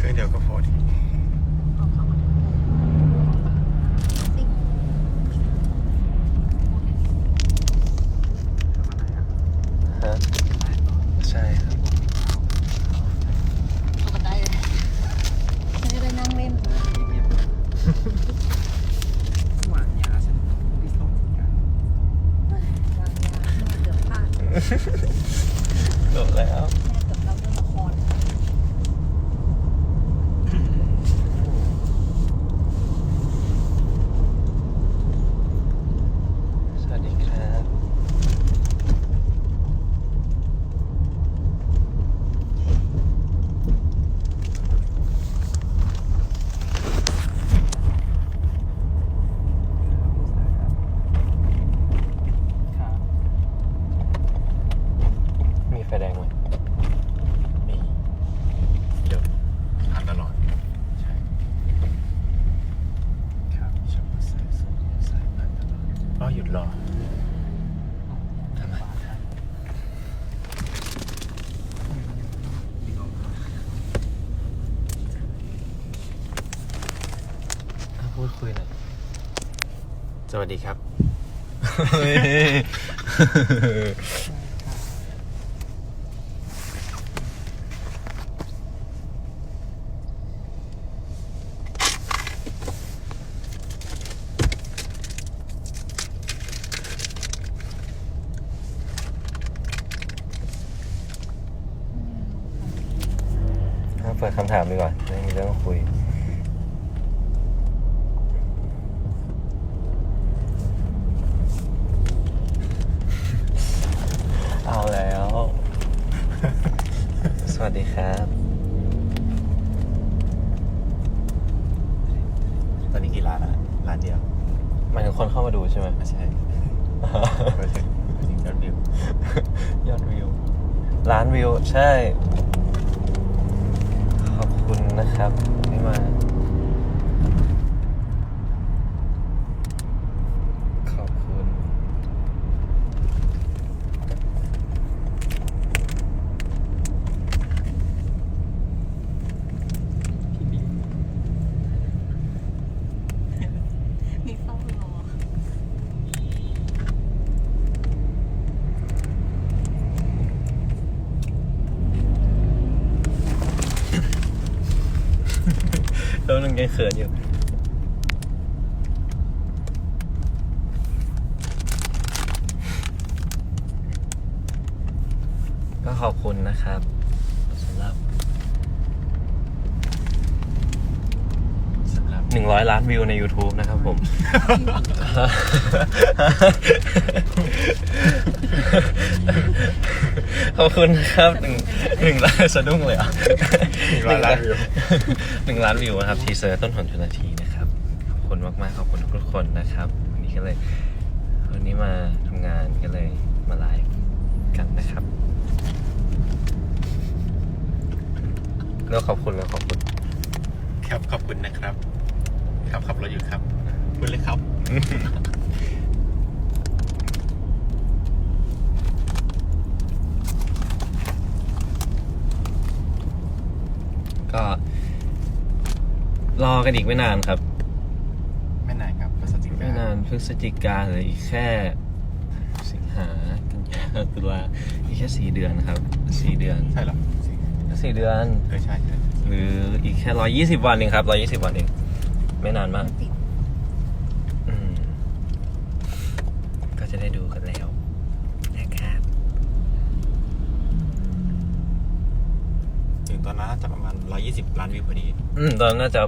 เครื่องเดียวก็พอดีเอาเข้ามาติ๊กฮะใช่ครับกไดเลยฉันจะได้นั่งเล่นหวานยาฉันไม่ส่งกัน วางยาเกือบพลาดแม่ จบแล้ว เกือบรับเรื่องละคร สวัสดีครับ ครับ มีไฟแดงไหมมีเดี๋ยวผ่านตลอด ใช่ ครับ ชอบสายสุดสายผ่านตลอดอ๋อหยุดรอ ทำไม ถ้า พูดคุยหน่อยสวัสดีครับ เปิดคำถามดีกว่าไม่มีเรื่องคุย เอาแล้ว สวัสดีครับ ตอนนี้กี่ร้านอะร้านเดียวหมายถึง คนเข้ามาดูใช่ไหมไม่ใช่ไม่ใช่ยอดวิวยอดวิวล้านวิว ใช่ ขอบคุณนะครับที่มา ขอบคุณ พี่บิ๊ก มีเฝ้ารอ แล้วนึง ยังเขินอยู่ก็ขอบคุณนะครับสำหรับ สำหรับหนึ่งร้อยล้านวิวใน YouTube นะครับผม ขอบคุณนะครับหนึ่งหนึ่งล้านสะดุ้งเลยเหรอะหนึ่งร้อยล้านวิว หนึ่งล้านวิวนะครับ ทีเซอร์ต้นหนจุลทีนะครับ ขอบคุณมากๆ ขอบคุณทุกคนนะครับ วันนี้ก็เลย วันนี้มาทำงานก็เลยมาไลฟ์กันนะครับ แล้วขอบคุณแล้วขอบคุณ ครับขอบคุณนะครับ ครับขับรถอยู่ครับคุณเลยครับ ก็ รอกันอีกไม่นานครับ ไม่นานครับพฤศจิกาไม่นานพฤศจิกาเหลยอีกแค่ สิงหากันยาตุลาอีกแค่สี่เดือนครับสี่เดือนใช่เหรอสิสี่เดือน เออใช่ใช่ หรืออีกแค่ร้อยี่สิบวันเองครับร้อยี่สิบวันเอง ไม่นานมาก ติดอืม ก็จะได้ดูกันแล้วนะครับถึงตอนนั้นน่าจะประมาณ 120 ล้านวิวพอดี อืม ตอนนั้นน่าจะ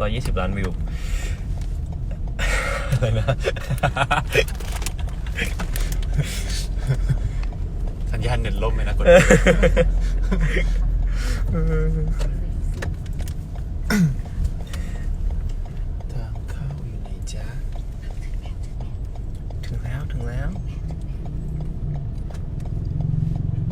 ร้อยี่สิบล้านวิว อะไรนะ สัญญาณเน็ตล่มเลยนะกดทางเข้าอยู่ไหนจ๊ะ ถึงแล้วถึงแล้ว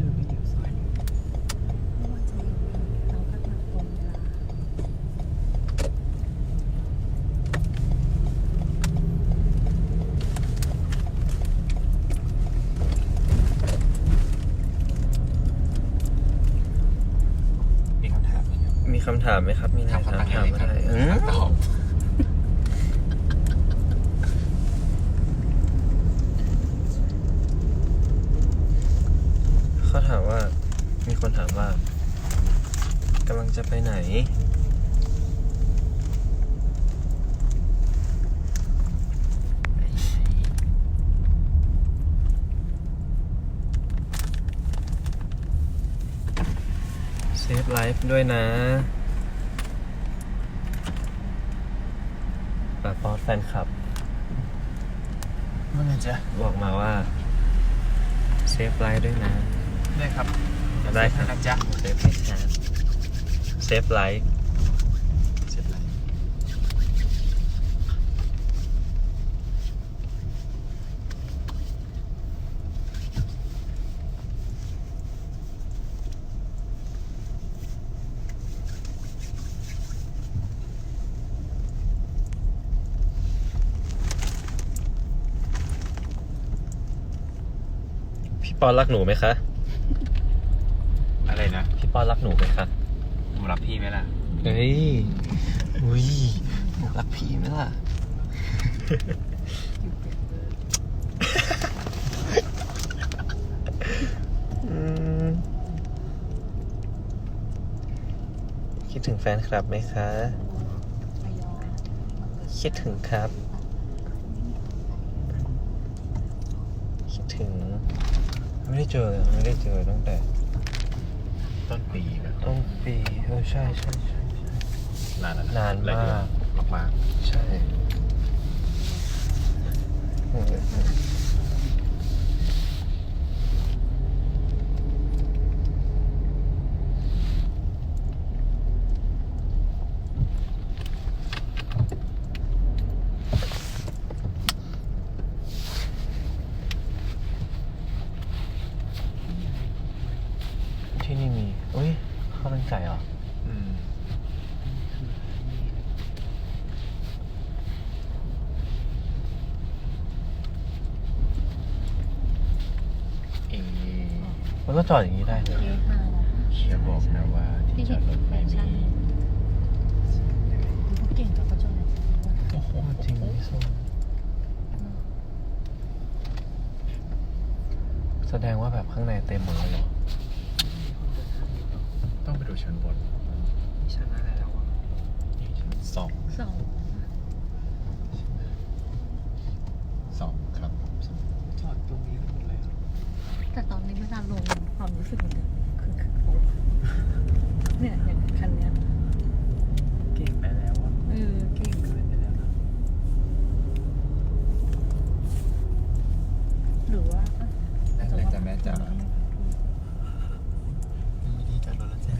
ดูวิดีโอสวย เมื่อวันจะมีเราก็มาตรงเวลา มีคำ ถามไหมครับมคำถามไหมครับ มีอะไรถามเขาถามตั้งถามไงมาครับได้อืมตอบเขาถามว่า มีคนถามว่ากำลังจะไปไหน เซฟไลฟ์ด้วยนะ ปาป๊อดแฟนคลับ ว่าไงจ๊ะบอกมาว่า เซฟไลฟ์ด้วยนะ ได้ครับได้ครับ นะจ๊ะ เซฟให้ชาร์จเซฟไลฟ์ พี่ปอนรักหนูไหมคะ อะไรนะ พี่ปอนรักหนูไหมคะหนูรับพี่ไหมล่ะ เฮ้ย อุ้ย หนูรักพี่ไหมล่ะอืมคิดถึงแฟนคลับไหมคะไปย้อนคิดถึงครับ คิดถึง ไม่ได้เจอเลยไม่ได้เจอตั้งแต่ต้นปีแบบต้นปีเออใช่ใช่ใช่ใช่ นานแล้วะนานมาก หลยเดือนมากใช่เออ ที่นี่มีอุ้ยข้าวมันไก่เหรอๆอืมเอ๊ะมันก็จอดอย่างนี้ได้เลยเทห้าแล้วเชียร์บอกนะว่าที่จอดรถไม่มีเขาเก่งกับเขาจนไหนโอ้โหจริงพี่ส้มแสดงว่าแบบข้างในเต็มหมดเลยเหรอต้องไป ดูชั้นบนมีชั้นอะไรแล้วอะนี่ชั้นสองสองสองครับสองจอดตรงนี้กันหมดเลยเหรอแต่ตอนนี้เวลาลงความรู้สึกมันจะคือคือโป๊ะเนี่ยอย่างคันเนี้ยเก่งไปแล้วอะ เออเก่ง เกินไปแล้วนะ หรือว่า ได้เลยจ้ะแม่จ๋ามีที่จอดรถแล้วจ้ะ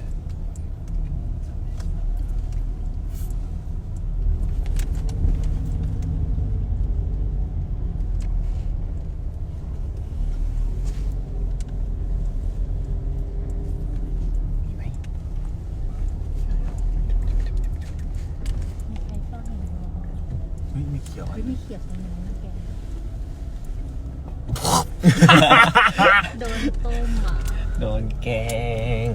มีไหม มีใครซ่อนอยู่ในรถ เฮ้ยมีเขียวเฮ้ยมีเขียบตรงนี้นะแก โดนต้มอะโดนแกง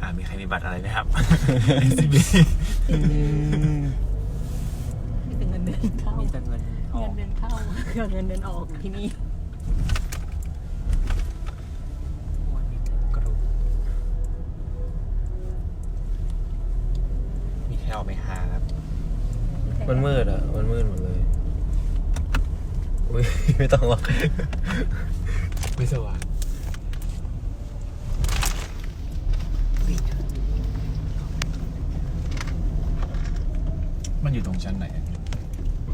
อ่ามีใครมีบัตรอะไรไหมครับ SCB มีแต่เงินเดือนเข้ามีแต่เงินออเงิกนเดือนเข้ากับเงินเดือนออกที่นี่วันนี้กรุ๊ปมีแถวไหมครับมันมืดอะ มันมืดหมดเลย อุ้ย ไม่ต้องหรอก ไม่สว่างมันอยู่ตรงชั้นไหนอะ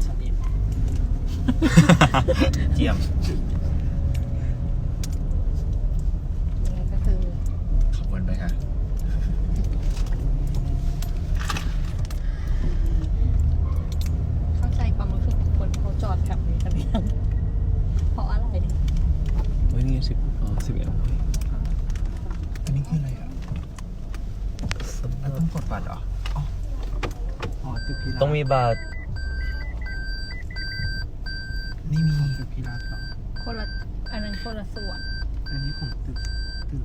ชั้นอินเจียม ยังไงก็คือ ขอบคุณไปค่ะ เข้าใจความรู้สึกของคนเขาจอดแถวนี้กันหรือยังเพราะอะไร เฮ้ยนี่สิบอ๋อสิบเอ็ด อันนี้คืออะไรอะ มันต้องกดบัตรเหรออ๋อตึกพิลาต้องมีบาทนี่มีตึกพิลาต่อคนละอันนั้นคนละส่วน อันนี้ของตึกตึก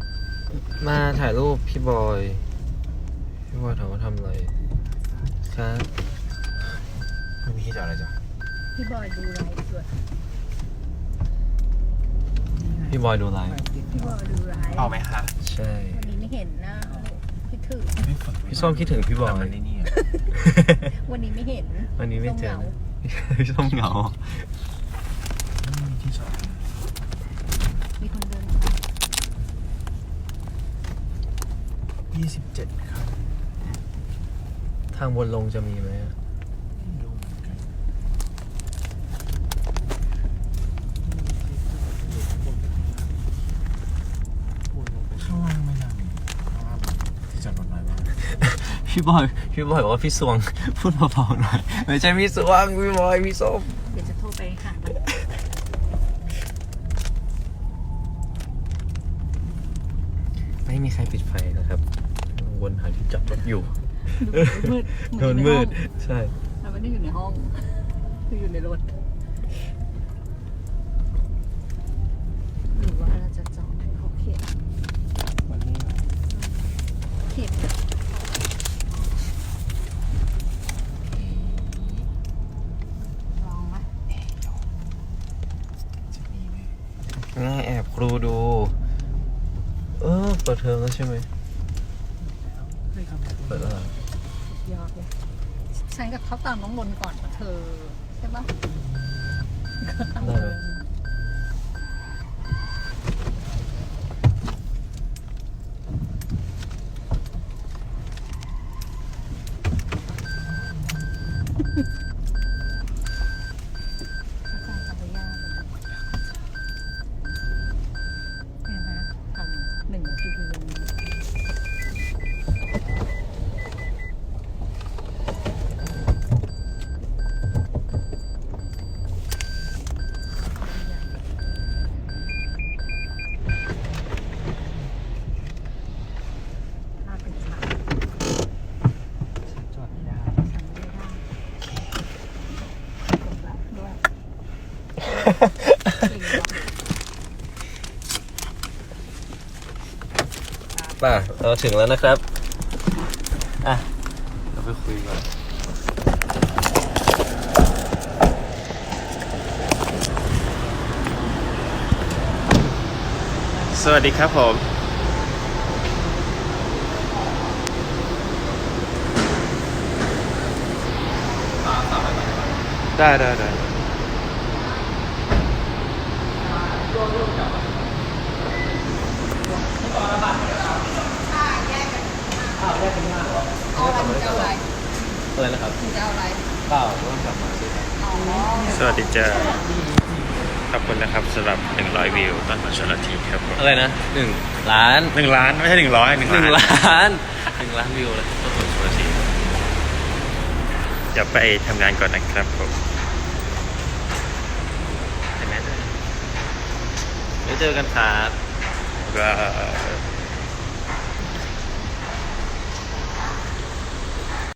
ตึกมาถ่ายรูปพี่บอย พี่บบอยถามว่าทำอะไรครับไม่มีที่จอดอะไรจ้ะพี่บอยดูไลฟ์ด้วยพี่บอยดูไลฟ์พี่บอยดูไลฟ์เอาไหมคะใช่ วันนี้ไม่เห็นหน้าคิด ถึงไม่ฝึกพี่ส้มคิดถึงพี่บอยมันในนี่อะวันนี้ไม่เห็นวันนี้ไม่เจอส้มหงาพี่ส้มเหงา ไม่มีที่จอดมีคนเดินยี่สิบเจ็ดครับ ทางบนลงจะมีไหมอะ ไม่รู้เหมือนกันข้างล่างไม่น่ามีข้างล่างที่จอดรถน้อยมาก พี่บอยพี่บอยบอกว่าพี่สวง พูดเบาๆหน่อยไม่ใช่พี่สวงพี่บอยพี่ส้มเดี๋ยวจะโทรไปหามันไม่มีใครปิดไฟนะครับวนหาที่จอดรถอยู่ดูมืดโดนมืดใช่เราไม่ได้อยู่ในห้องคืออยู่ในรถหรือว่าเราจะจอดเขาเขียนวันนี้เขียนลองไหม จะมีไหม ง่ายแอบครูดู เออเปิดเทอมแล้วใช่ไหมไม่ทำอะไรเปิดแล้วเหรอยอดเลยฉันกับเขาตามน้องนนท์ก่อนกับเธอใช่ปะก็ตามเลย เข้าใจจักรยานเลยเนี่ยนะทำหนึ่งนาทีคือยังมีภาพเป็นฉาก จอดไม่ได้ ฉันไม่ได้กดแบบด้วยเก่งว่ะ ป่ะเราถึงแล้วนะครับอะเราไปคุยก่อนสวัสดีครับผม ได้ได้ได้ อะไรนะครับจะเอาอะไรเปล่าต้องกลับมาสิอ๋อ สวัสดีจ้าขอบคุณนะครับสำหรับ 100 วิวต้นหอชลทีครับผมอะไรนะหนึ่งล้านหนึ่งล้านไม่ใช่หนึ่งร้อยหนึ่งหนึ่งล้านล้านหนึ่งล้านวิวเลยต้นทุนสุรศรีเดี๋ยวไปทำงานก่อนนะครับผมใช่ไหมเดี๋ยวเจอกันครับ ก็